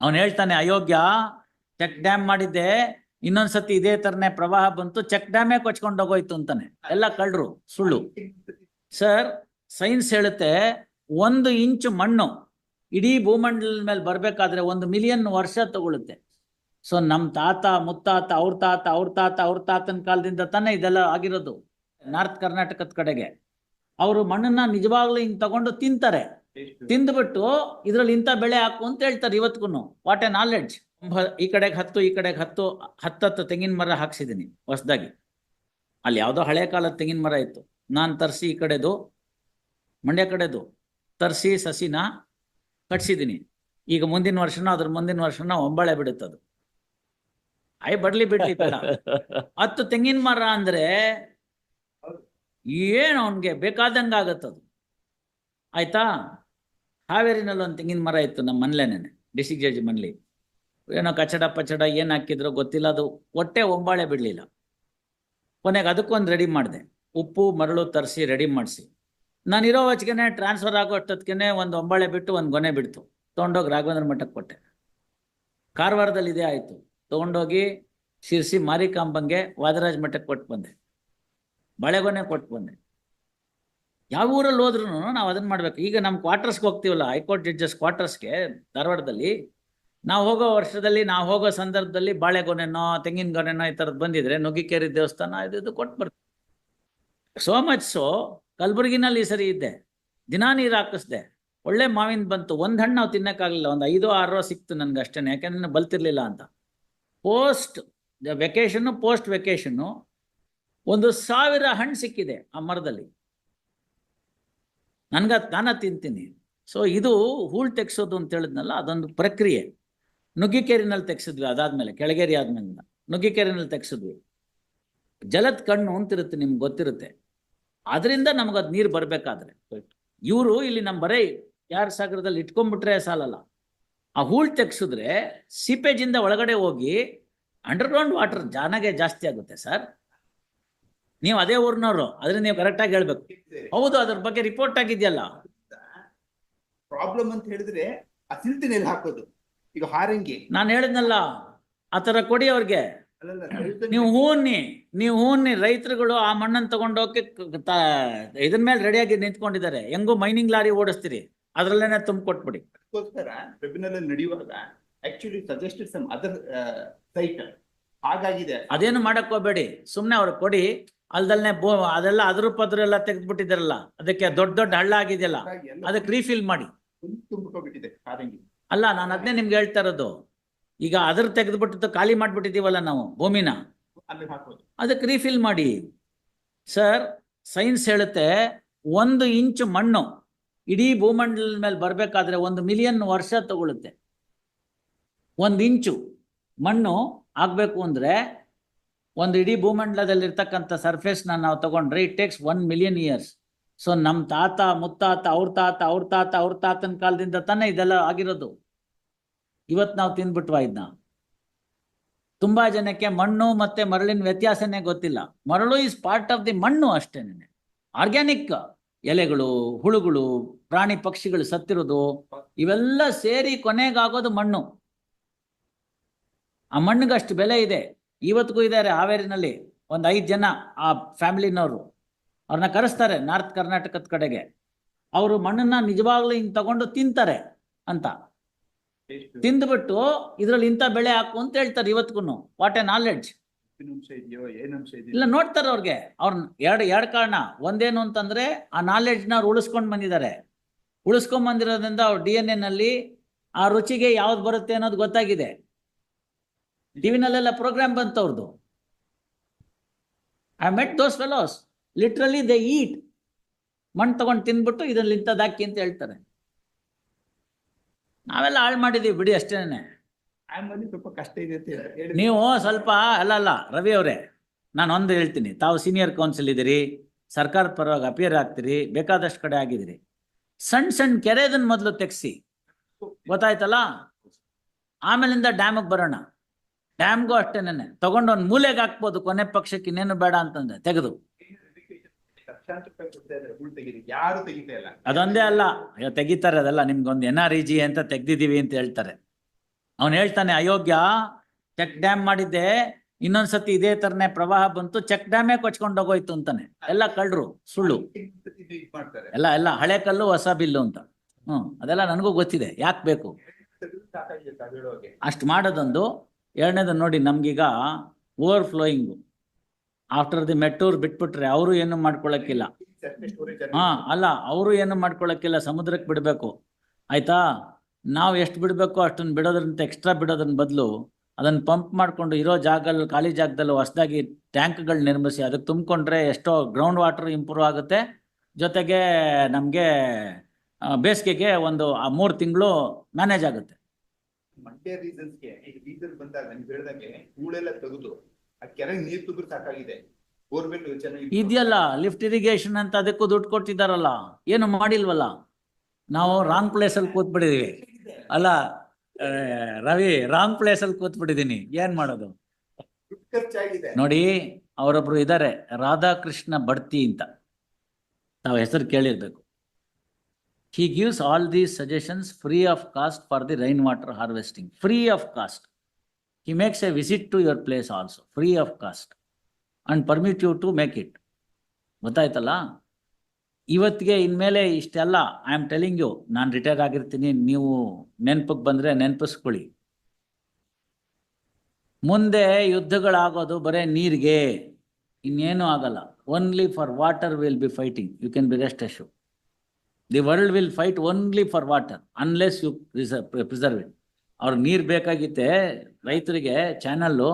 ಅವನು ಹೇಳ್ತಾನೆ, ಅಯೋಗ್ಯ check dam ಮಾಡಿದ್ದೆ, ಇನ್ನೊಂದ್ಸತಿ ಇದೇ ತರನೇ ಪ್ರವಾಹ ಬಂತು ಚೆಕ್ ಡ್ಯಾಮೇ ಕೊಚ್ಕೊಂಡು ಹೋಗೋಯ್ತು ಅಂತಾನೆ. ಎಲ್ಲ ಕಳ್ರು, ಸುಳ್ಳು. ಸರ್ ಸೈನ್ಸ್ ಹೇಳುತ್ತೆ, ಒಂದು ಇಂಚು ಮಣ್ಣು ಇಡೀ ಭೂಮಂಡಲದ ಮೇಲೆ ಬರ್ಬೇಕಾದ್ರೆ ಒಂದು ಮಿಲಿಯನ್ ವರ್ಷ ತಗೊಳುತ್ತೆ. ಸೊ ನಮ್ ತಾತ, ಮುತ್ತಾತ, ಅವ್ರ ತಾತ ಅವ್ರ ತಾತ, ಅವ್ರ ತಾತನ ಕಾಲದಿಂದ ತಾನೇ ಇದೆಲ್ಲ ಆಗಿರೋದು. ನಾರ್ತ್ ಕರ್ನಾಟಕದ ಕಡೆಗೆ. ಅವರು ಮಣ್ಣನ್ನ ನಿಜವಾಗ್ಲೂ ಹಿಂಗ್ ತಗೊಂಡು ತಿಂತಾರೆ. ತಿಂದ್ಬಿಟ್ಟು ಇದ್ರಲ್ಲಿ ಇಂಥ ಬೆಳೆ ಹಾಕು ಅಂತ ಹೇಳ್ತಾರೆ ಇವತ್ಗೂ ವಾಟ್ ಎ ನಾಲೆಡ್ಜ್ ಈ ಕಡೆಗೆ ಹತ್ತು ಈ ಕಡೆಗೆ ಹತ್ತು ಹತ್ತತ್ತು ತೆಂಗಿನ ಮರ ಹಾಕ್ಸಿದೀನಿ ಹೊಸದಾಗಿ. ಅಲ್ಲಿ ಯಾವುದೋ ಹಳೆ ಕಾಲದ ತೆಂಗಿನ ಮರ ಇತ್ತು. ನಾನು ತರಿಸಿ ಈ ಕಡೆದು ಮಂಡ್ಯ ಕಡೆದು ತರಿಸಿ ಸಸಿನ ಕಟ್ಸಿದೀನಿ. ಈಗ ಮುಂದಿನ ವರ್ಷನ ಅದ್ರ ಮುಂದಿನ ವರ್ಷನ ಒಂಬಳೆ ಬಿಡುತ್ತದು. ಐ ಬರ್ಲಿ ಬಿಡ್ಲಿ ಬೇಡ ಹತ್ತು ತೆಂಗಿನ ಮರ ಅಂದ್ರೆ ಏನು ಅವನ್ಗೆ ಬೇಕಾದಂಗ ಆಗತ್ತದು ಆಯ್ತಾ? ಹಾವೇರಿನಲ್ಲಿ ಒಂದು ತೆಂಗಿನ ಮರ ಇತ್ತು ನಮ್ಮ ಮನ್ಲೇನೆ ಡಿಸ್ಟಿಕ್ ಜಡ್ಜ್ ಮನ್ಲಿ. ಏನೋ ಕಚಡ ಪಚಡ ಏನು ಹಾಕಿದ್ರೋ ಗೊತ್ತಿಲ್ಲ, ಅದು ಹೊಟ್ಟೆ ಒಂಬಾಳೆ ಬಿಡಲಿಲ್ಲ. ಕೊನೆಗೆ ಅದಕ್ಕೊಂದು ರೆಡಿ ಮಾಡಿದೆ. ಉಪ್ಪು, ಮರಳು ತರಿಸಿ ರೆಡಿ ಮಾಡಿಸಿ. ನಾನು ಇರೋ ಹೊಚ್ಗೆನೆ ಟ್ರಾನ್ಸ್ಫರ್ ಆಗೋ ಅಷ್ಟೊತ್ತಿಗೆ ಒಂದು ಒಂಬಾಳೆ ಬಿಟ್ಟು ಒಂದು ಗೊನೆ ಬಿಡ್ತು. ತೊಗೊಂಡೋಗಿ ರಾಘವೇಂದ್ರ ಮಠಕ್ಕೆ ಕೊಟ್ಟೆ. ಕಾರವಾರದಲ್ಲಿ ಇದೇ ಆಯಿತು. ತೊಗೊಂಡೋಗಿ ಶಿರ್ಸಿ ಮಾರಿಕಾಂಬಂಗೆ ವಾದರಾಜ್ ಮಠಕ್ಕೆ ಕೊಟ್ಟು ಬಂದೆ ಬಳೆಗೊನೆ ಕೊಟ್ಟು ಬಂದೆ ಯಾವ ಊರಲ್ಲಿ ಹೋದ್ರು ನಾವು ಅದನ್ನ ಮಾಡ್ಬೇಕು. ಈಗ ನಮ್ಮ ಕ್ವಾರ್ಟರ್ಸ್ಗೆ ಹೋಗ್ತೀವಲ್ಲ ಹೈಕೋರ್ಟ್ ಜಡ್ಜಸ್ ಕ್ವಾರ್ಟರ್ಸ್ಗೆ ಧಾರವಾಡದಲ್ಲಿ, ನಾವು ಹೋಗೋ ವರ್ಷದಲ್ಲಿ, ನಾವು ಹೋಗೋ ಸಂದರ್ಭದಲ್ಲಿ ಬಾಳೆಗೊನೆನೋ, ತೆಂಗಿನ ಗೊನೆನೋ ಈ ಥರದ್ದು ಬಂದಿದ್ರೆ ನುಗ್ಗಿಕೇರಿ ದೇವಸ್ಥಾನ ಇದು ಇದು ಕೊಟ್ಟು ಬರ್ತೀವಿ ಸೋ ಮಚ್ ಸೊ ಕಲಬುರಗಿನಲ್ಲಿ ಈ ಸರಿ ಇದ್ದೆ. ದಿನಾ ನೀರು ಹಾಕಿಸ್ದೆ. ಒಳ್ಳೆ ಮಾವಿನ ಬಂತು. ಒಂದು ಹಣ್ಣು ನಾವು ತಿನ್ನೋಕ್ಕಾಗಲಿಲ್ಲ. ಒಂದು ಐದೋ, ಆರೋ ಸಿಕ್ತು ನನ್ಗೆ ಅಷ್ಟೇ ನಾನು ಬಲ್ತಿರ್ಲಿಲ್ಲ ಅಂತ. ಪೋಸ್ಟ್ ವೆಕೇಶನ್ನು ಪೋಸ್ಟ್ ವೆಕೇಶನ್ನು ಒಂದು ಸಾವಿರ ಹಣ್ಣು ಸಿಕ್ಕಿದೆ ಆ ಮರದಲ್ಲಿ. ನನ್ಗ ತಾನ ತಿಂತೀನಿ. ಸೊ ಇದು ಹೂಳು ತೆಗ್ಸೋದು ಅಂತ ಹೇಳಿದ್ನಲ್ಲ, ಅದೊಂದು ಪ್ರಕ್ರಿಯೆ. ನುಗ್ಗಿಕೇರಿನಲ್ಲಿ ತೆಗ್ಸಿದ್ವಿ, ಅದಾದ್ಮೇಲೆ, ಕೆಳಗೇರಿ ಆದ್ಮೇಲೆ ನುಗ್ಗಿಕೇರಿನಲ್ಲಿ ತೆಗ್ಸಿದ್ವಿ. ಜಲದ ಕಣ್ಣು ಅಂತಿರುತ್ತೆ ನಿಮ್ಗೆ ಗೊತ್ತಿರುತ್ತೆ. ಅದರಿಂದ ನಮಗದು ನೀರು ಬರಬೇಕಾದ್ರೆ. ಇವರು ಇಲ್ಲಿ ನಮ್ಮ ಬರೇ ಯಾರ ಸಾಗರದಲ್ಲಿ ಇಟ್ಕೊಂಡ್ಬಿಟ್ರೆ ಸಾಲಲ್ಲ. ಆ ಹೂಳು ತೆಗ್ಸಿದ್ರೆ ಸೀಪೇಜಿಂದ ಒಳಗಡೆ ಹೋಗಿ ಅಂಡರ್ಗ್ರೌಂಡ್ ವಾಟರ್ ಜಾನಾಗೆ ಜಾಸ್ತಿ ಆಗುತ್ತೆ, ಸರ್. ನೀವು ಅದೇ ಊರ್ನವ್ರು ಅದ್ರ ನೀವು ಕರೆಕ್ಟ್ ಆಗಿ ಹೇಳ್ಬೇಕು. ಹೌದು ಅದ್ರ ಬಗ್ಗೆ ರಿಪೋರ್ಟ್ ಆಗಿದೆಯಲ್ಲ ಪ್ರಾಬ್ಲಮ್ ಅಂತ ಹೇಳಿದ್ರೆ ಆ ನೆಲ್ ಹಾಕೋದು. ಈಗ ಹಾರಂಗಿ. ನಾನು ಹೇಳಿದ್ನಲ್ಲ ಆತರ ಕೊಡಿ ಅವ್ರಿಗೆ. ನೀವು ಹೂನ್ನಿ ನೀವು ಹೂನ್ನಿ ರೈತರುಗಳು ಆ ಮಣ್ಣನ್ನು ತಗೊಂಡೋಗಿ ಇದನ್ ಮೇಲೆ ರೆಡಿಯಾಗಿ ನಿಂತ್ಕೊಂಡಿದ್ದಾರೆ. ಹೆಂಗೋ ಮೈನಿಂಗ್ ಲಾರಿ ಓಡಿಸ್ತೀರಿ. ಅದ್ರಲ್ಲೇನೆ ತುಂಬಿಕೊಟ್ಬಿಡಿ ಅದಕ್ಕೋಸ್ಕರ ವೆಬಿನಾರ್ ನಡೆಯುವಾಗ actually suggested some other site ಹಾಗಾಗಿದೆ. ಅದೇನು ಮಾಡಕ್ ಹೋಗ್ಬೇಡಿ. ಸುಮ್ನೆ ಅವ್ರಿಗೆ ಕೊಡಿ. ಅಲ್ದಲ್ನೆ ಬೋ ಅದೆಲ್ಲ ಅದ್ರ ಪದ್ರ ಎಲ್ಲ ತೆಗೆದ್ಬಿಟ್ಟಿದಾರಲ್ಲ ಅದಕ್ಕೆ ದೊಡ್ಡ ದೊಡ್ಡ ಹಳ್ಳ ಆಗಿದೆಯಲ್ಲ ಅದಕ್ಕೆ ರೀಫಿಲ್ ಮಾಡಿ. ಅಲ್ಲ ನಾನು ಅದನ್ನೇ ನಿಮ್ಗೆ ಹೇಳ್ತಾ ಇರೋದು. ಈಗ ಅದ್ರ ತೆಗೆದ್ಬಿಟ್ಟು ಖಾಲಿ ಮಾಡ್ಬಿಟ್ಟಿದೀವಲ್ಲ ನಾವು ಭೂಮಿನ. ಅದಕ್ಕೆ ರೀಫಿಲ್ ಮಾಡಿ. ಸರ್ ಸೈನ್ಸ್ ಹೇಳುತ್ತೆ ಒಂದು ಇಂಚು ಮಣ್ಣು ಇಡೀ ಭೂಮಂಡಲದ ಮೇಲೆ ಬರಬೇಕಾದ್ರೆ ಒಂದು ಮಿಲಿಯನ್ ವರ್ಷ ತಗೊಳುತ್ತೆ. ಒಂದು ಇಂಚು ಮಣ್ಣು ಆಗಬೇಕು ಅಂದರೆ ಒಂದು ಇಡೀ ಭೂಮಂಡಲದಲ್ಲಿರ್ತಕ್ಕಂಥ ಸರ್ಫೇಸ್ನ ನಾವು ತಗೊಂಡ್ರೆ it takes one million years so ನಮ್ಮ ತಾತ, ಮುತ್ತಾತ, ಅವ್ರ ತಾತ ಅವ್ರ ತಾತ, ಅವ್ರ ತಾತನ ಕಾಲದಿಂದ ತಾನೇ ಇದೆಲ್ಲ ಆಗಿರೋದು. ಇವತ್ತು ನಾವು ತಿಂದ್ಬಿಟ್ವಾ ಇದನ್ನ ತುಂಬಾ ಜನಕ್ಕೆ ಮಣ್ಣು ಮತ್ತೆ ಮರಳಿನ ವ್ಯತ್ಯಾಸನೇ ಗೊತ್ತಿಲ್ಲ. ಮರಳು ಇಸ್ ಪಾರ್ಟ್ ಆಫ್ ದಿ ಮಣ್ಣು ಅಷ್ಟೇನೆ ಆರ್ಗ್ಯಾನಿಕ್ ಎಲೆಗಳು, ಹುಳುಗಳು, ಪ್ರಾಣಿ ಪಕ್ಷಿಗಳು ಸತ್ತಿರೋದು, ಇವೆಲ್ಲ ಸೇರಿ ಕೊನೆಗಾಗೋದು ಮಣ್ಣು. ಆ ಮಣ್ಣಿಗಷ್ಟು ಬೆಲೆ ಇದೆ. ಇವತ್ತಿಗೂ ಇದ್ದಾರೆ ಹಾವೇರಿನಲ್ಲಿ ಒಂದು ಐದು ಜನ ಆ ಫ್ಯಾಮಿಲಿನವರು. ಅವ್ರನ್ನ ಕರೆಸ್ತಾರೆ ನಾರ್ತ್ ಕರ್ನಾಟಕದ ಕಡೆಗೆ. ಅವರು ಮಣ್ಣನ್ನ ನಿಜವಾಗ್ಲೂ ಹಿಂಗ್ ತಗೊಂಡು ತಿಂತಾರೆ ಅಂತ. ತಿಂದ್ಬಿಟ್ಟು ಇದ್ರಲ್ಲಿ ಇಂಥ ಬೆಳೆ ಹಾಕು ಅಂತ ಹೇಳ್ತಾರೆ ಇವತ್ತಿಗೂ ವಾಟ್ ಎ ನಾಲೆಡ್ಜ್ ಇಲ್ಲ ನೋಡ್ತಾರೆ ಅವ್ರಿಗೆ. ಅವ್ರನ್ನ ಎರಡು ಎರಡು ಕಾರಣ. ಒಂದೇನು ಅಂತಂದ್ರೆ ಆ ನಾಲೆಡ್ಜ್ನ ಅವ್ರು ಉಳಿಸ್ಕೊಂಡು ಬಂದಿದ್ದಾರೆ. ಉಳಿಸ್ಕೊಂಡ್ ಬಂದಿರೋದ್ರಿಂದ ಅವ್ರ ಡಿ ಎನ್ನಲ್ಲಿ ಆ ರುಚಿಗೆ ಯಾವ್ದು ಬರುತ್ತೆ ಅನ್ನೋದು ಗೊತ್ತಾಗಿದೆ. ಟಿವಿನಲ್ಲೆಲ್ಲ ಪ್ರೋಗ್ರಾಮ್ ಬಂತು ಅವ್ರದ್ದು I met those fellows literally they eat ಮಣ್ಣು ತಗೊಂಡು ತಿಂದ್ಬಿಟ್ಟು ಇದನ್ನ ಇಂಥದ್ದು ಹಾಕಿ ಅಂತ ಹೇಳ್ತಾರೆ. ನಾವೆಲ್ಲ ಹಾಳು ಮಾಡಿದೀವಿ ಬಿಡಿ ಅಷ್ಟೇನೆ. ಸ್ವಲ್ಪ ಕಷ್ಟ ಇದೆ ನೀವು ಸ್ವಲ್ಪ ಅಲ್ಲ ಅಲ್ಲ ರವಿ ಅವರೇ ನಾನು ಒಂದು ಹೇಳ್ತೀನಿ. ತಾವು ಸೀನಿಯರ್ ಕೌನ್ಸಿಲ್ ಇದ್ದೀರಿ ಸರ್ಕಾರದ ಪರವಾಗಿ ಅಪಿಯರ್ ಆಗ್ತೀರಿ ಬೇಕಾದಷ್ಟು ಕಡೆ ಆಗಿದ್ದೀರಿ. ಸಣ್ಣ ಸಣ್ಣ ಕೆರೆದನ್ನ ಮೊದಲು ತೆಗ್ಸಿ. ಗೊತ್ತಾಯ್ತಲ್ಲ? ಆಮೇಲಿಂದ ಡ್ಯಾಮಿಗೆ ಬರೋಣ. ಡ್ಯಾಮ್ಗೂ ಅಷ್ಟೇನೆ ತಗೊಂಡು ಒಂದು ಮೂಲೆಗೆ ಹಾಕ್ಬೋದು, ಕೊನೆ ಪಕ್ಷಕ್ಕೆ ಇನ್ನೇನು ಬೇಡ ಅಂತಂದ್ರೆ ತೆಗೆದು. ಅದೊಂದೇ ಅಲ್ಲ. ಅಯ್ಯೋ, ತೆಗಿತಾರೆ ಅದೆಲ್ಲ. ನಿಮ್ಗೊಂದು ಎನ್ ಆರ್ ಇ ಜಿ ಅಂತ ತೆಗ್ದಿದೀವಿ ಅಂತ ಹೇಳ್ತಾರೆ. ಅವನು ಹೇಳ್ತಾನೆ, ಅಯೋಗ್ಯ, ಚೆಕ್ ಡ್ಯಾಮ್ ಮಾಡಿದ್ದೆ. ಇನ್ನೊಂದ್ಸತಿ ಇದೇ ತರನೇ ಪ್ರವಾಹ ಬಂತು, ಚೆಕ್ ಡ್ಯಾಮೇ ಕೊಚ್ಕೊಂಡು ಹೋಗೋಯ್ತು ಅಂತಾನೆ. ಎಲ್ಲ ಕಳ್ರು ಸುಳ್ಳು. ಎಲ್ಲ ಎಲ್ಲ ಹಳೆ ಕಲ್ಲು, ಹೊಸ ಬಿಲ್ಲು ಅಂತ. ಹ್ಮ್, ಅದೆಲ್ಲ ನನಗೂ ಗೊತ್ತಿದೆ. ಯಾಕೆ ಬೇಕು? ಅಷ್ಟು ಮಾಡೋದೊಂದು. ಎರಡನೇದು ನೋಡಿ ನಮ್ಗೀಗ over flowing after the Mettur ಬಿಟ್ಬಿಟ್ರೆ ಅವರು ಏನು ಮಾಡ್ಕೊಳಕ್ಕಿಲ್ಲ. ಹಾ, ಅಲ್ಲ, ಅವರು ಏನು ಮಾಡ್ಕೊಳಕ್ಕಿಲ್ಲ ಸಮುದ್ರಕ್ಕೆ ಬಿಡಬೇಕು. ಆಯ್ತಾ? ನಾವು ಎಷ್ಟು ಬಿಡಬೇಕು ಅಷ್ಟನ್ನು ಬಿಡೋದ್ರಂತ ಎಕ್ಸ್ಟ್ರಾ ಬಿಡೋದ್ರ ಬದಲು ಅದನ್ನ ಪಂಪ್ ಮಾಡ್ಕೊಂಡು ಇರೋ ಜಾಗದಲ್ಲಿ ಖಾಲಿ ಜಾಗದಲ್ಲಿ ಹೊಸದಾಗಿ ಟ್ಯಾಂಕ್ಗಳು ನಿರ್ಮಿಸಿ ಅದಕ್ಕೆ ತುಂಬಿಕೊಂಡ್ರೆ ಎಷ್ಟೋ ಗ್ರೌಂಡ್ ವಾಟರ್ ಇಂಪ್ರೂವ್ ಆಗುತ್ತೆ. ಜೊತೆಗೆ ನಮಗೆ ಬೇಸಿಗೆಗೆ ಒಂದು, ಆ, ಮೂರು ತಿಂಗಳು ಮ್ಯಾನೇಜ್ ಆಗುತ್ತೆ. ಮಂಡ್ಯ ರೀಸನ್ಸ್ಗೆ ಈಗ ಬೀದರ್ ಬಂದಾಗ ನೀವು ಹೇಳ್ದಂಗೆ ಹೂಳೆಲ್ಲ ತೆಗೆದು ಆ ಕೆರೆಗೆ ನೀರು ತುಂಬಿದ್ರೆ ಸಾಕಾಗಿದೆ. ಬೋರ್ವೆಲ್ ಚೆನ್ನಾಗಿ ಇದೆಯಲ್ಲ ಲಿಫ್ಟ್ ಇರಿಗೇಷನ್ ಅಂತ ಅದಕ್ಕೂ ದುಡ್ಡು ಕೊಟ್ಟಿದ್ದಾರಲ್ಲ ಏನು ಮಾಡಿಲ್ವಲ್ಲ? ನಾವು ರಾಂಗ್ ಪ್ಲೇಸಲ್ಲಿ ಕೂತ್ಬಿಟ್ಟಿದೀವಿ. ಅಲ್ಲ ರವಿ ರಾಂಗ್ ಪ್ಲೇಸಲ್ಲಿ ಕೂತ್ಬಿಟ್ಟಿದೀನಿ. ಏನ್ ಮಾಡೋದು? ನೋಡಿ ಅವರೊಬ್ರು ಇದ್ದಾರೆ ರಾಧಾಕೃಷ್ಣ ಬಡ್ತಿ ಅಂತ. ತಾವು ಹೆಸರು ಕೇಳಿರ್ಬೇಕು. Gives all these suggestions free of cost for the rain water harvesting free of cost he makes a visit to your place also free of cost and permit you to make it ಗೊತ್ತಾಯ್ತಲ್ಲ? ಇವತ್ತಿಗೆ ಇನ್ಮೇಲೆ ಇಷ್ಟೆಲ್ಲ I am telling you ನಾನು retire ಆಗಿರ್ತೀನಿ. ನೀವು ನೆನಪಿಗೆ ಬಂದರೆ ನೆನಪಿಸ್ಕೊಳ್ಳಿ. ಮುಂದೆ ಯುದ್ಧಗಳಾಗೋದು ಬರೇ ನೀರಿಗೆ. ಇನ್ನೇನು ಆಗಲ್ಲ. Only for water will be fighting you can be rest Ashu the world will fight only for water unless you preserve it ಅವ್ರಿಗೆ ನೀರ್ ಬೇಕಾಗಿತ್ತೆ ರೈತರಿಗೆ ಚಾನಲ್ಲು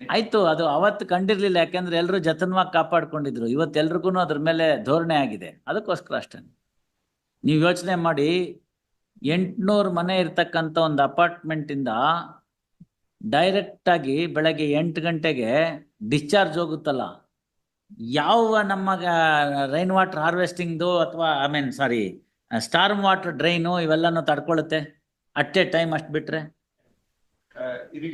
ಆಯ್ತು ಅದು ಅವತ್ತು ಕಂಡಿರ್ಲಿಲ್ಲ ಯಾಕೆಂದ್ರೆ ಎಲ್ಲರೂ ಜತನವಾಗಿ ಕಾಪಾಡ್ಕೊಂಡಿದ್ರು. ಇವತ್ತೆಲ್ರಿಗೂ ಅದ್ರ ಮೇಲೆ ಧೋರಣೆ ಆಗಿದೆ. ಅದಕ್ಕೋಸ್ಕರ ಅಷ್ಟೇ. ನೀವು ಯೋಚನೆ ಮಾಡಿ ಎಂಟುನೂರು ಮನೆ ಇರ್ತಕ್ಕಂಥ ಒಂದು ಅಪಾರ್ಟ್ಮೆಂಟ್ ಇಂದ ಡೈರೆಕ್ಟ್ ಆಗಿ ಬೆಳಗ್ಗೆ ಎಂಟು ಗಂಟೆಗೆ ಡಿಸ್ಚಾರ್ಜ್ ಹೋಗುತ್ತಲ್ಲ ಯಾವ ನಮ್ಮ ರೈನ್ ವಾಟರ್ ಹಾರ್ವೆಸ್ಟಿಂಗ್ದು ಅಥವಾ I mean sorry storm water drain ಇವೆಲ್ಲನೂ ತಡ್ಕೊಳ್ಳುತ್ತೆ ಅಟ್ ಎ ಟೈಮ್ ಅಷ್ಟು ಬಿಟ್ರೆ?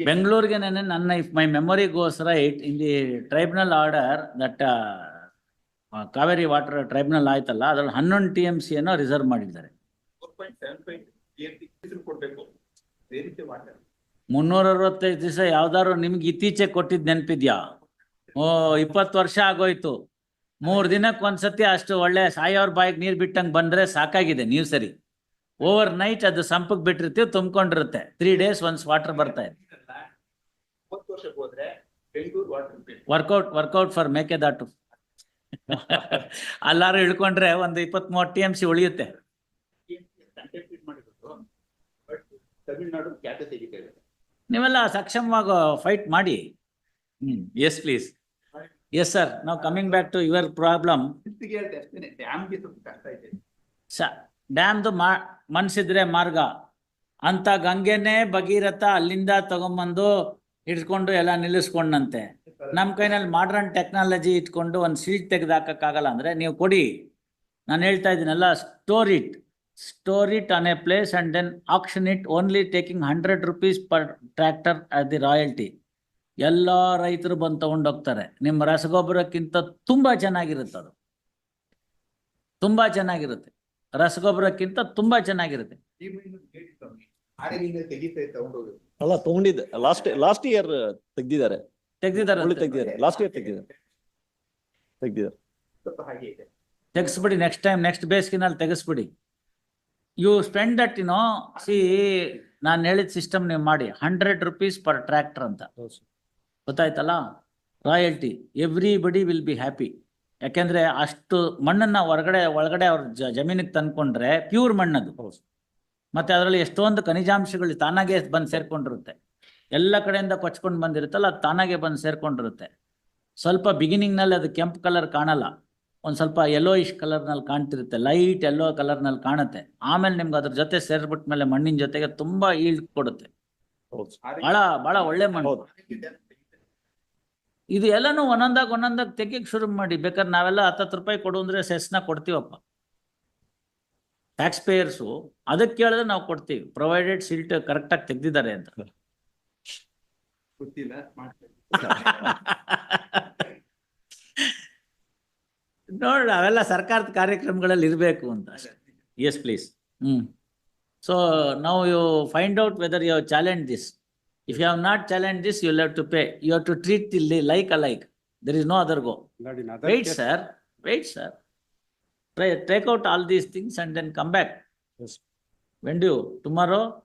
ಬೆಂಗಳೂರಿಗೆ ನೆನೆ ನನ್ನ if my memory goes right in the tribunal order that Kaveri water tribunal ಆಯ್ತಲ್ಲ, ಅದ್ರಲ್ಲಿ ಹನ್ನೊಂದು ಟಿ ಎಂ ಸಿ ಅನ್ನು ರಿಸರ್ವ್ ಮಾಡಿದ್ದಾರೆ. ಮುನ್ನೂರ ಅರವತ್ತೈದು ದಿವಸ ಯಾವ್ದಾದ್ರು ನಿಮ್ಗೆ ಇತ್ತೀಚೆಗೆ ಕೊಟ್ಟಿದ್ ನೆನ್ಪಿದ್ಯಾ? ಓ ಇಪ್ಪತ್ತು ವರ್ಷ ಆಗೋಯ್ತು. ಮೂರ್ ದಿನಕ್ಕೆ ಒಂದ್ಸತಿ ಅಷ್ಟು ಒಳ್ಳೆ ಸಾಯೋರ್ ಬಾಯಿಗೆ ನೀರ್ ಬಿಟ್ಟಂಗ್ ಬಂದ್ರೆ ಸಾಕಾಗಿದೆ ನೀವು ಸರಿ. ಓವರ್ ನೈಟ್ ಅದು ಸಂಪಕ್ ಬಿಟ್ಟಿರ್ತೀವಿ ತುಂಬ್ಕೊಂಡಿರುತ್ತೆ. ತ್ರೀ ಡೇಸ್ ಒನ್ಸ್ ವಾಟರ್ ಬರ್ತಾ ಇದೆ. Workout workout for Mekedatu. ಅಲ್ಲಾರು ಇಳ್ಕೊಂಡ್ರೆ ಒಂದು ಇಪ್ಪತ್ ಮೂವತ್ ಟಿ ಎಂ ಸಿ ಉಳಿಯುತ್ತೆ ನೀವೆಲ್ಲ ಸಕ್ಷಮವಾಗ ಫೈಟ್ ಮಾಡಿ. Hmm yes please yes sir ನಾವು coming back to your problem ಡ್ಯಾಮ್ದು ಮನ್ಸಿದ್ರೆ ಮಾರ್ಗ. ಅಂತ ಗಂಗೆನೇ ಭಗೀರಥ ಅಲ್ಲಿಂದ ತಗೊಂಬಂದು ಹಿಡ್ಕೊಂಡು ಎಲ್ಲ ನಿಲ್ಲಿಸ್ಕೊಂಡಂತೆ. ನಮ್ಮ ಕೈನಲ್ಲಿ ಮಾಡ್ರನ್ ಟೆಕ್ನಾಲಜಿ ಇಟ್ಕೊಂಡು ಒಂದು ಸೀಟ್ ತೆಗೆದು ಅಂದರೆ ಅಂದ್ರೆ ನೀವು ಕೊಡಿ. ನಾನು ಹೇಳ್ತಾ ಇದ್ದೀನಲ್ಲ store it store it on a place and then auction it only taking hundred rupees per tractor at the royalty ಎಲ್ಲ ರೈತರು ಬಂದು ತಗೊಂಡು ಹೋಗ್ತಾರೆ. ನಿಮ್ಮ ರಸಗೊಬ್ಬರಕ್ಕಿಂತ ತುಂಬಾ ಚೆನ್ನಾಗಿರುತ್ತೆ ಅದು. ತುಂಬಾ ಚೆನ್ನಾಗಿರುತ್ತೆ. ರಸಗೊಬ್ಬರಕ್ಕಿಂತ ತುಂಬಾ ಚೆನ್ನಾಗಿರುತ್ತೆ. ಅಲ್ಲ ತಗೊಂಡಿದ್ದೆ. ಲಾಸ್ಟ್ ಲಾಸ್ಟ್ ಇಯರ್ ತೆಗ್ದಿದ್ದಾರೆ. ತೆಗ್ದಿದ್ದಾರೆ ಲಾಸ್ಟ್ ಇಯರ್ ತೆಗ್ದಿದ್ದಾರೆ. ತೆಗ್ದಿದ್ದಾರೆ. ಸ್ವಲ್ಪ ಹಾಗೆ ಇದೆ. ತೆಗಿಸ್ಬಿಡಿ ನೆಕ್ಸ್ಟ್ ಟೈಮ್ ನೆಕ್ಸ್ಟ್ ಬೇಸಿಗೆನಲ್ಲಿ ತೆಗಿಸ್ಬಿಡಿ. You spend that you know see ನಾನು ಹೇಳಿದ ಸಿಸ್ಟಮ್ ನೀವು ಮಾಡಿ. ಹಂಡ್ರೆಡ್ ರುಪೀಸ್ ಪರ್ ಟ್ರ್ಯಾಕ್ಟರ್ ಅಂತ. ಗೊತ್ತಾಯ್ತಲ್ಲ? Royalty everybody will be happy ಯಾಕೆಂದ್ರೆ ಅಷ್ಟು ಮಣ್ಣನ್ನ ಹೊರಗಡೆ ಒಳಗಡೆ ಅವ್ರ ಜಮೀನಿಗೆ ತಂದ್ಕೊಂಡ್ರೆ ಪ್ಯೂರ್ ಮಣ್ಣದು. ಮತ್ತೆ ಅದರಲ್ಲಿ ಎಷ್ಟೊಂದು ಖನಿಜಾಂಶಗಳು ತಾನಾಗೆ ಬಂದು ಸೇರ್ಕೊಂಡಿರುತ್ತೆ. ಎಲ್ಲ ಕಡೆಯಿಂದ ಕೊಚ್ಕೊಂಡು ಬಂದಿರುತ್ತಲ್ಲ ಅದು ತಾನಾಗೆ ಬಂದು ಸೇರ್ಕೊಂಡಿರುತ್ತೆ. ಸ್ವಲ್ಪ ಬಿಗಿನಿಂಗ್ನಲ್ಲಿ ಅದು ಕೆಂಪು ಕಲರ್ ಕಾಣಲ್ಲ. ಒಂದ್ ಸ್ವಲ್ಪ ಯೆಲ್ಲೋಯಿಶ್ ಕಲರ್ನಲ್ಲಿ ಕಾಣ್ತಿರುತ್ತೆ. ಲೈಟ್ ಯೆಲ್ಲೋ ಕಲರ್ನಲ್ಲಿ ಕಾಣುತ್ತೆ. ಆಮೇಲೆ ನಿಮ್ಗೆ ಅದ್ರ ಜೊತೆ ಸೇರ್ಬಿಟ್ಟ ಮೇಲೆ ಮಣ್ಣಿನ ಜೊತೆಗೆ ತುಂಬಾ ಈಳ್ ಕೊಡುತ್ತೆ. ಬಹಳ ಬಹಳ ಒಳ್ಳೆ ಮಣ್ಣು. ಇದು ಎಲ್ಲನೂ ಒಂದೊಂದಾಗ ಒಂದೊಂದಾಗ ತೆಗಿಯಕ್ಕೆ ಶುರು ಮಾಡಿ. ಬೇಕಾದ್ರೆ ನಾವೆಲ್ಲ ಹತ್ತತ್ತು ರೂಪಾಯಿ ಕೊಡು ಅಂದ್ರೆ ಸೆಸ್ನ ಕೊಡ್ತೀವಪ್ಪ. ಟ್ಯಾಕ್ಸ್ ಪೇಯರ್ಸು ಅದಕ್ಕೆ ಕೇಳಿದ್ರೆ ನಾವು ಕೊಡ್ತೀವಿ. ಪ್ರೊವೈಡೆಡ್ ಸಿಲ್ಟ್ ಕರೆಕ್ಟಾಗಿ ತೆಗ್ದಿದ್ದಾರೆ ಅಂತ. ನೋಡ ಅವೆಲ್ಲ ಸರ್ಕಾರದ ಕಾರ್ಯಕ್ರಮಗಳಲ್ಲಿ ಇರಬೇಕು ಅಂತ ಎಸ್ ಪ್ಲೀಸ್ ಹ್ಮ್. ಸೊ ನಾವು you find out whether you challenge this. If you have not challenged this, you'll have to pay. You have to treat the li- like alike. There is no other go. In other Wait, case- sir, wait, sir. Try, take out all these things and then come back. Yes. When do you, tomorrow?